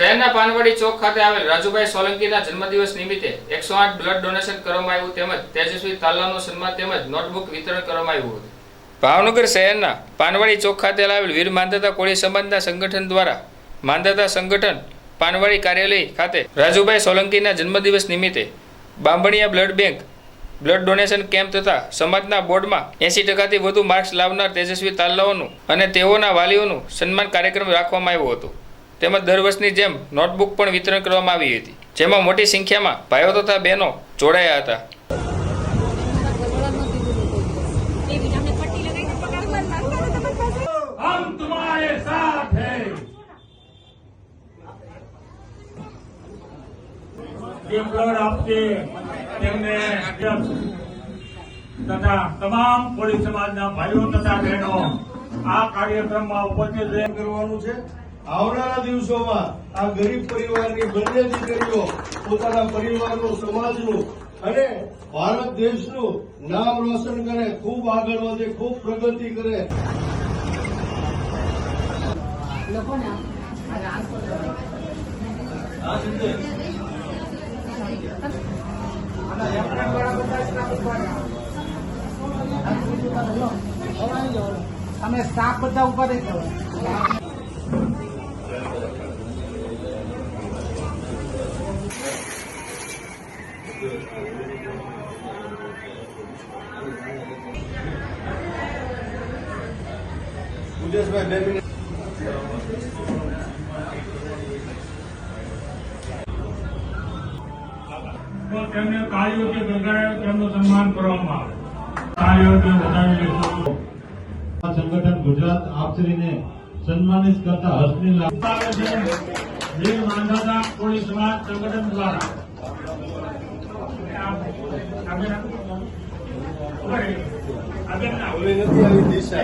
શહેરના પાનવાડી ચોક ખાતે આવેલ રાજુભાઈ સોલંકીના જન્મદિવસ નિમિત્તે એકસો આઠ બ્લડ ડોનેશન કરવામાં આવ્યું તેમજ તેજસ્વી તાલાનું સન્માન તેમજ નોટબુક વિતરણ કરવામાં આવ્યું હતું. ભાવનગર શહેરના પાનવાડી ચોક ખાતે આવેલ વીર માંધાતા કોળી સમાજના સંગઠન દ્વારા માંધાતા સંગઠન પાનવાડી કાર્યાલય ખાતે રાજુભાઈ સોલંકીના જન્મદિવસ નિમિત્તે Bambhaniya blood bank blood donation camp તથા સમાજના બોર્ડમાં એંસી ટકાથી વધુ માર્ક્સ લાવનાર તેજસ્વી તાલાઓનું અને તેઓના વાલીઓનું સન્માન કાર્યક્રમ રાખવામાં આવ્યો હતો. તેમજ દર વર્ષની જેમ નોટબુક પણ વિતરણ કરવામાં આવી હતી. જેમાં મોટી સંખ્યામાં ભાઈઓ તથા બહેનો જોડાયા હતા. તથા તમામ પોલીસ સમાજના ભાઈઓ તથા બહેનો, આ કાર્યક્રમમાં ઉપસ્થિત કરવાનું છે. આવનારા દિવસોમાં આ ગરીબ પરિવારની બંને દીકરીઓ પોતાના પરિવારનું સમાજનું અને ભારત દેશનું નામ રોશન કરે ખૂબ આગળ વધે ખૂબ પ્રગતિ કરે. અમે સ્ટાફ બધા ઉપર રહી જાઓ મુજેશભાઈ બે મિનિટ તો તેમને તાળીઓથી ગણગાય તેમનું સન્માન કરવામાં આવે તાળીઓથી વધાવી લઈશું આ સંગઠન ગુજરાત આપશ્રીને સન્માનિત કરતા હર્ષની લાગણી આવે છે વીર માંધાતા કોળી સમાજ સંગઠન દ્વારા આગળ ના હવે નથી આવી દિશા